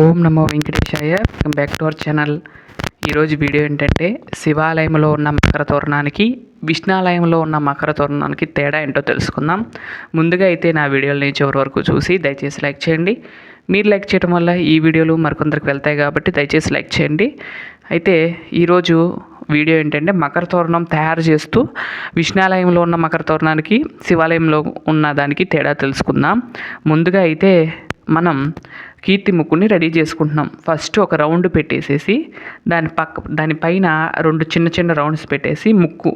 ఓం నమో వెంకటేశాయ. Welcome back to our channel ఈరోజు video ఏంటంటే శివాలయంలో ఉన్న మకర తోరణానికి విష్ణాలయంలో ఉన్న మకర తోరణానికి తేడా ఏంటో తెలుసుకుందాం. ముందుగా అయితే నా వీడియోని చివరి వరకు చూసి దయచేసి లైక్ చేయండి. మీరు లైక్ చేయడం వల్ల ఈ వీడియోలు మరికొందరికి వెళ్తాయి కాబట్టి దయచేసి లైక్ చేయండి. అయితే ఈరోజు వీడియో ఏంటంటే మకర తోరణం తయారు చేస్తూ విష్ణాలయంలో ఉన్న మకర తోరణానికి శివాలయంలో ఉన్న దానికి తేడా తెలుసుకుందాం. ముందుగా అయితే మనం కీర్తి ముక్కుని రెడీ చేసుకుంటున్నాం. ఫస్ట్ ఒక రౌండ్ పెట్టేసేసి దాని పక్క దానిపైన రెండు చిన్న చిన్న రౌండ్స్ పెట్టేసి ముక్కు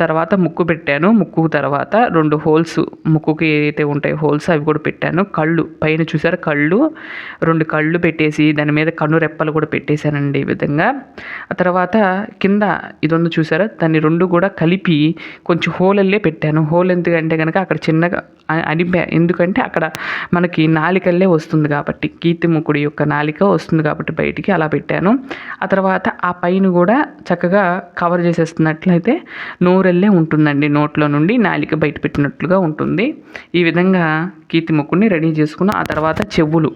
తర్వాత ముక్కు పెట్టాను. ముక్కు తర్వాత రెండు హోల్స్ ముక్కుకి ఏదైతే ఉంటాయో హోల్స్ అవి కూడా పెట్టాను. కళ్ళు పైన చూసారు కళ్ళు? రెండు కళ్ళు పెట్టేసి దాని మీద కన్ను రెప్పలు కూడా పెట్టేశానండి ఈ విధంగా. ఆ తర్వాత కింద ఇది ఉంది చూసారా? దాన్ని రెండు కూడా కలిపి కొంచెం హోలల్లే పెట్టాను. హోల్ ఎందుకంటే కనుక అక్కడ చిన్నగా అ- అనిపా ఎందుకంటే అక్కడ మనకి నాలికల్లే వస్తుంది కాబట్టి కీర్తి ముక్కుడి యొక్క నాలిక వస్తుంది కాబట్టి బయటికి అలా పెట్టాను. ఆ తర్వాత ఆ పైన కూడా చక్కగా కవర్ చేసేస్తున్నట్లయితే నోరు నోరెల్లే ఉంటుందండి. నోట్లో నుండి నాలిక బయట పెట్టినట్లుగా ఉంటుంది. ఈ విధంగా కీర్తి ముక్కుని రెడీ చేసుకున్న ఆ తర్వాత చెవులు.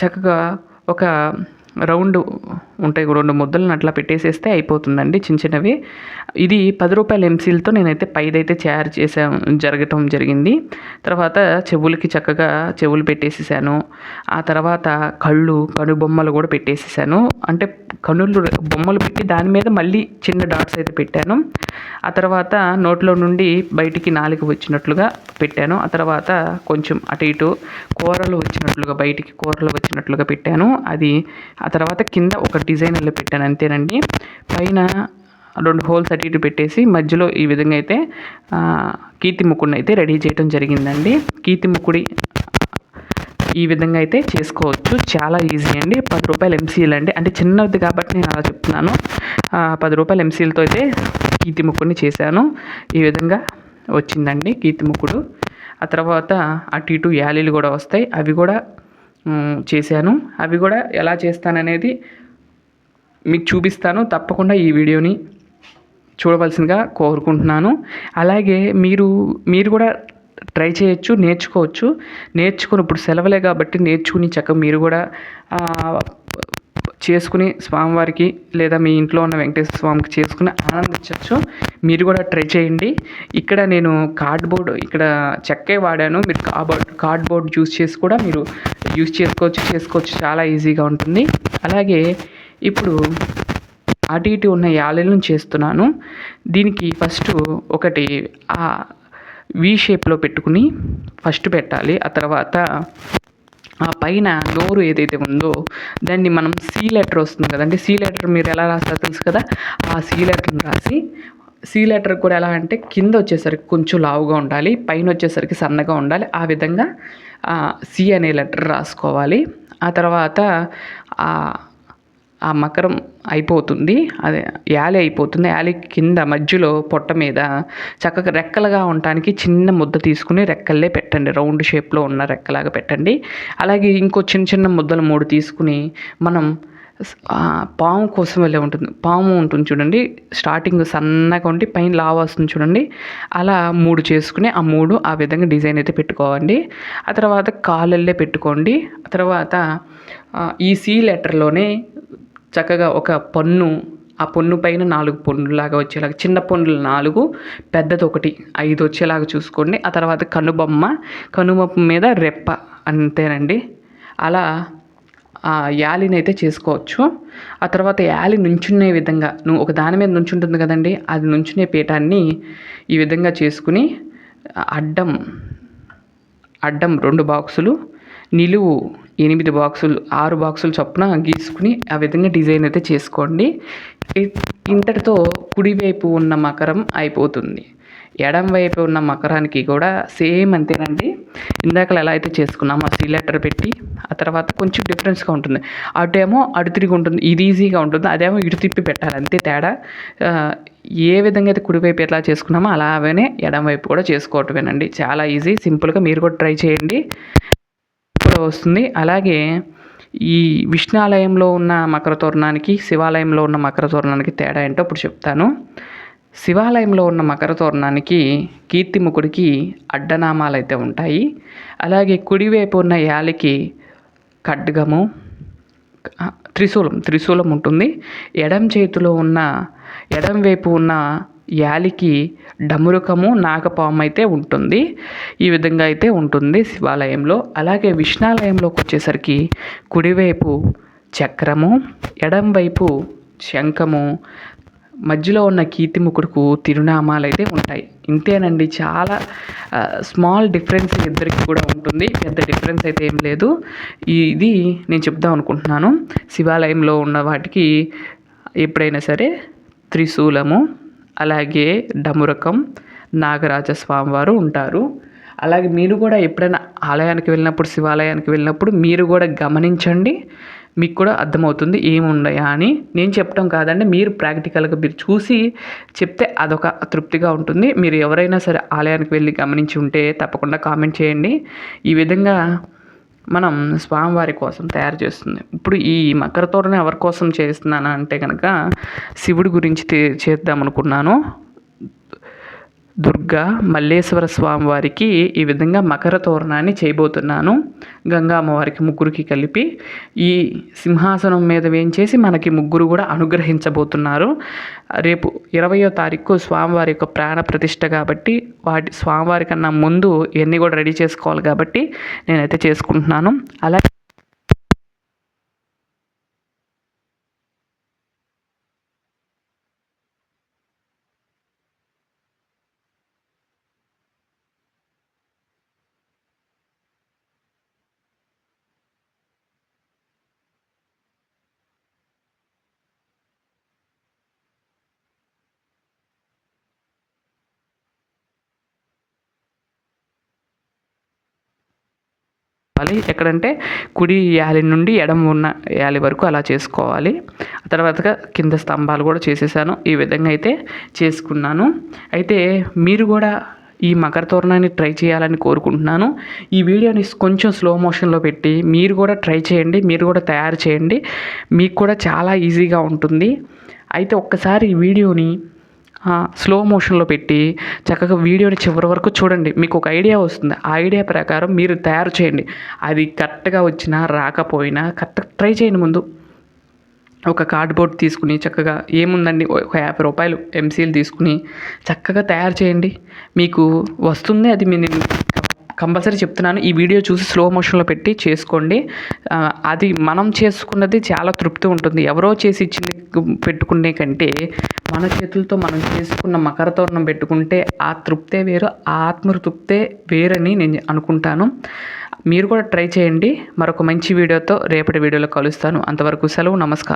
చక్కగా ఒక రౌండ్ ఉంటాయి రెండు ముద్దలను అట్లా పెట్టేసేస్తే అయిపోతుందండి చిన్న చిన్నవి. ఇది పది రూపాయల ఎంసీలతో నేనైతే పైదైతే తయారు చేసా జరగటం జరిగింది. తర్వాత చెవులకి చక్కగా చెవులు పెట్టేసేసాను. ఆ తర్వాత కళ్ళు కనుబొమ్మలు కూడా పెట్టేసేసాను. అంటే కనులు బొమ్మలు పెట్టి దాని మీద మళ్ళీ చిన్న డాట్స్ అయితే పెట్టాను. ఆ తర్వాత నోట్లో నుండి బయటికి నాలుగు వచ్చినట్లుగా పెట్టాను. ఆ తర్వాత కొంచెం అటు ఇటు కూరలు వచ్చినట్లుగా బయటికి కూరలు వచ్చినట్లుగా పెట్టాను. అది ఆ తర్వాత కింద ఒక డిజైన్ ఇలా పెట్టాను అంతేనండి. పైన రెండు హోల్స్ అటు ఇటు పెట్టేసి మధ్యలో ఈ విధంగా అయితే కీర్తి ముక్కుడిని అయితే రెడీ చేయడం జరిగిందండి. కీర్తి ముక్కుడి ఈ విధంగా అయితే చేసుకోవచ్చు. చాలా ఈజీ అండి. పది రూపాయలు ఎంసీఎల్ అండి. అంటే చిన్నది కాబట్టి నేను అలా చెప్తున్నాను. పది రూపాయలు ఎంసీఎల్తో అయితే కీర్తి ముక్కుడిని చేశాను. ఈ విధంగా వచ్చిందండి కీర్తి ముక్కుడు ఆ తర్వాత అటు ఇటు యాలీలు కూడా వస్తాయి. అవి కూడా చేశాను. అవి కూడా ఎలా చేస్తాననేది మీకు చూపిస్తాను. తప్పకుండా ఈ వీడియోని చూడవలసిందిగా కోరుకుంటున్నాను. అలాగే మీరు మీరు కూడా ట్రై చేయొచ్చు నేర్చుకోవచ్చు. నేర్చుకుని ఇప్పుడు సెలవులే కాబట్టి నేర్చుకుని చక్కగా మీరు కూడా చేసుకుని స్వామివారికి లేదా మీ ఇంట్లో ఉన్న వెంకటేశ్వర స్వామికి చేసుకుని ఆనందించవచ్చు మీరు కూడా ట్రై చేయండి. ఇక్కడ నేను కార్డ్బోర్డ్ ఇక్కడ చెక్కే వాడాను. మీరు కార్డ్బోర్డ్ కార్డ్బోర్డ్ యూస్ చేసి కూడా మీరు యూస్ చేసుకోవచ్చు చేసుకోవచ్చు. చాలా ఈజీగా ఉంటుంది. అలాగే ఇప్పుడు అటు ఇటు ఉన్న యాలెలను చేస్తున్నాను. దీనికి ఫస్ట్ ఒకటి ఆ వి షేప్లో పెట్టుకుని ఫస్ట్ పెట్టాలి. ఆ తర్వాత ఆ పైన నోరు ఏదైతే ఉందో దాన్ని మనం సి లెటర్ వస్తుంది కదండి. సి లెటర్ మీరు ఎలా రాస్తారో తెలుసు కదా? ఆ సి లెటర్ని రాసి సి లెటర్ కూడా ఎలా అంటే కింద వచ్చేసరికి కొంచెం లావుగా ఉండాలి. పైన వచ్చేసరికి సన్నగా ఉండాలి. ఆ విధంగా సి అనే లెటర్ రాసుకోవాలి. ఆ తర్వాత ఆ మకరం అయిపోతుంది. అదే యాలి అయిపోతుంది. యాలి కింద మధ్యలో పొట్ట మీద చక్కగా రెక్కలుగా ఉండటానికి చిన్న ముద్ద తీసుకుని రెక్కల్లే పెట్టండి. రౌండ్ షేప్లో ఉన్న రెక్కలాగా పెట్టండి. అలాగే ఇంకో చిన్న చిన్న ముద్దలు మూడు తీసుకుని మనం పాము కోసం వెళ్ళే ఉంటుంది. పాము ఉంటుంది చూడండి. స్టార్టింగ్ సన్నగా ఉండి పైన లావా వస్తుంది చూడండి. అలా మూడు చేసుకుని ఆ మూడు ఆ విధంగా డిజైన్ అయితే పెట్టుకోవండి. ఆ తర్వాత కాళ్ళల్లే పెట్టుకోండి. ఆ తర్వాత ఈ సి లెటర్లోనే చక్కగా ఒక పన్ను ఆ పన్ను పైన నాలుగు పన్నులాగా వచ్చేలాగా చిన్న పన్నులు నాలుగు పెద్దది ఒకటి ఐదు వచ్చేలాగా చూసుకోండి. ఆ తర్వాత కనుబొమ్మ కనుబొమ్మ మీద రెప్ప అంతేనండి. అలా యాలిని అయితే చేసుకోవచ్చు. ఆ తర్వాత యాలి నుంచునే విధంగా నువ్వు ఒక దాని మీద నుంచుంటుంది కదండి అది నుంచునే పీఠాన్ని ఈ విధంగా చేసుకుని అడ్డం అడ్డం రెండు బాక్సులు నిలువు ఎనిమిది బాక్సులు ఆరు బాక్సులు చొప్పున గీసుకుని ఆ విధంగా డిజైన్ అయితే చేసుకోండి. ఇంతటితో కుడివైపు ఉన్న మకరం అయిపోతుంది. ఎడం వైపు ఉన్న మకరానికి కూడా సేమ్ అంతేనండి. ఇందాక ఎలా అయితే చేసుకున్నామో ఆ సీ లెటర్ పెట్టి ఆ తర్వాత కొంచెం డిఫరెన్స్గా ఉంటుంది. అటేమో అటు తిరిగి ఉంటుంది ఇది ఈజీగా ఉంటుంది అదేమో ఇటు తిప్పి పెట్టాలి అంతే తేడా. ఏ విధంగా అయితే కుడివైపు ఎట్లా చేసుకున్నామో అలాగనే ఎడం వైపు కూడా చేసుకోవటమేనండి. చాలా ఈజీ సింపుల్గా మీరు కూడా ట్రై చేయండి. కూడా వస్తుంది. అలాగే ఈ విష్ణాలయంలో ఉన్న మకర తోరణానికి శివాలయంలో ఉన్న మకర తోరణానికి తేడా ఏంటో ఇప్పుడు చెప్తాను. శివాలయంలో ఉన్న మకర తోరణానికి కీర్తిముఖుడికి అడ్డనామాలు అయితే ఉంటాయి. అలాగే కుడివైపు ఉన్న యాలికి ఖడ్గము త్రిశూలం త్రిశూలం ఉంటుంది. ఎడం చేతిలో ఉన్న ఎడం వైపు ఉన్న యాలికి డమురుకము నాగపాము అయితే ఉంటుంది. ఈ విధంగా అయితే ఉంటుంది శివాలయంలో. అలాగే విష్ణాలయంలోకి వచ్చేసరికి కుడివైపు చక్రము ఎడం వైపు శంఖము మధ్యలో ఉన్న కీర్తి ముకుడుకు తిరునామాలు అయితే ఉంటాయి. ఇంతేనండి చాలా స్మాల్ డిఫరెన్స్ ఇద్దరికి కూడా ఉంటుంది. పెద్ద డిఫరెన్స్ అయితే ఏం లేదు. ఇది నేను చెప్దాం అనుకుంటున్నాను. శివాలయంలో ఉన్న వాటికి ఎప్పుడైనా సరే త్రిశూలము అలాగే డమురకం నాగరాజ స్వామివారు ఉంటారు. అలాగే మీరు కూడా ఎప్పుడైనా ఆలయానికి వెళ్ళినప్పుడు శివాలయానికి వెళ్ళినప్పుడు మీరు కూడా గమనించండి. మీకు కూడా అర్థమవుతుంది ఏముండయా అని. నేను చెప్పడం కాదండి మీరు ప్రాక్టికల్గా మీరు చూసి చెప్తే అదొక తృప్తిగా ఉంటుంది. మీరు ఎవరైనా సరే ఆలయానికి వెళ్ళి గమనించి ఉంటే తప్పకుండా కామెంట్ చేయండి. ఈ విధంగా మనం స్వామివారి కోసం తయారు చేస్తుంది. ఇప్పుడు ఈ మకర తోరణ ఎవరి కోసం చేస్తున్నాను అంటే కనుక శివుడి గురించి చేద్దాం అనుకున్నాను దుర్గా మల్లేశ్వర స్వామి వారికి ఈ విధంగా మకర తోరణాన్ని చేయబోతున్నాను. గంగా అమ్మవారికి ముగ్గురికి కలిపి ఈ సింహాసనం మీద వేయించేసి మనకి ముగ్గురు కూడా అనుగ్రహించబోతున్నారు. రేపు ఇరవయో తారీఖు స్వామివారి యొక్క ప్రాణ ప్రతిష్ట కాబట్టి వాటి స్వామివారి కన్నా ముందు ఇవన్నీ కూడా రెడీ చేసుకోవాలి కాబట్టి నేనైతే చేసుకుంటున్నాను. అలాగే చెప్పాలి. ఎక్కడంటే కుడి యాలి నుండి ఎడమ ఉన్న యాలి వరకు అలా చేసుకోవాలి. ఆ తర్వాత కింద స్తంభాలు కూడా చేసేసాను. ఈ విధంగా అయితే చేసుకున్నాను. అయితే మీరు కూడా ఈ మకర తోరణాన్ని ట్రై చేయాలని కోరుకుంటున్నాను. ఈ వీడియోని కొంచెం స్లో మోషన్లో పెట్టి మీరు కూడా ట్రై చేయండి. మీరు కూడా తయారు చేయండి. మీకు కూడా చాలా ఈజీగా ఉంటుంది. అయితే ఒక్కసారి ఈ వీడియోని స్లో మోషన్లో పెట్టి చక్కగా వీడియోని చివరి వరకు చూడండి. మీకు ఒక ఐడియా వస్తుంది. ఆ ఐడియా ప్రకారం మీరు తయారు చేయండి. అది కరెక్ట్గా వచ్చినా రాకపోయినా కరెక్ట్ ట్రై చేయండి ముందు. ఒక కార్డ్బోర్డ్ తీసుకుని చక్కగా ఏముందండి? ఒక యాభై రూపాయలు ఎంసీలు తీసుకుని చక్కగా తయారు చేయండి. మీకు వస్తుంది అది మీ కంపల్సరీ చెప్తున్నాను. ఈ వీడియో చూసి స్లో మోషన్లో పెట్టి చేసుకోండి. అది మనం చేసుకున్నది చాలా తృప్తి ఉంటుంది. ఎవరో చేసి ఇచ్చింది పెట్టుకునే కంటే మన చేతులతో మనం చేసుకున్న మకరతోరణం పెట్టుకుంటే ఆ తృప్తే వేరు ఆ ఆత్మతృప్తే వేరని నేను అనుకుంటాను. మీరు కూడా ట్రై చేయండి. మరొక మంచి వీడియోతో రేపటి వీడియోలో కలుస్తాను. అంతవరకు సెలవు నమస్కారం.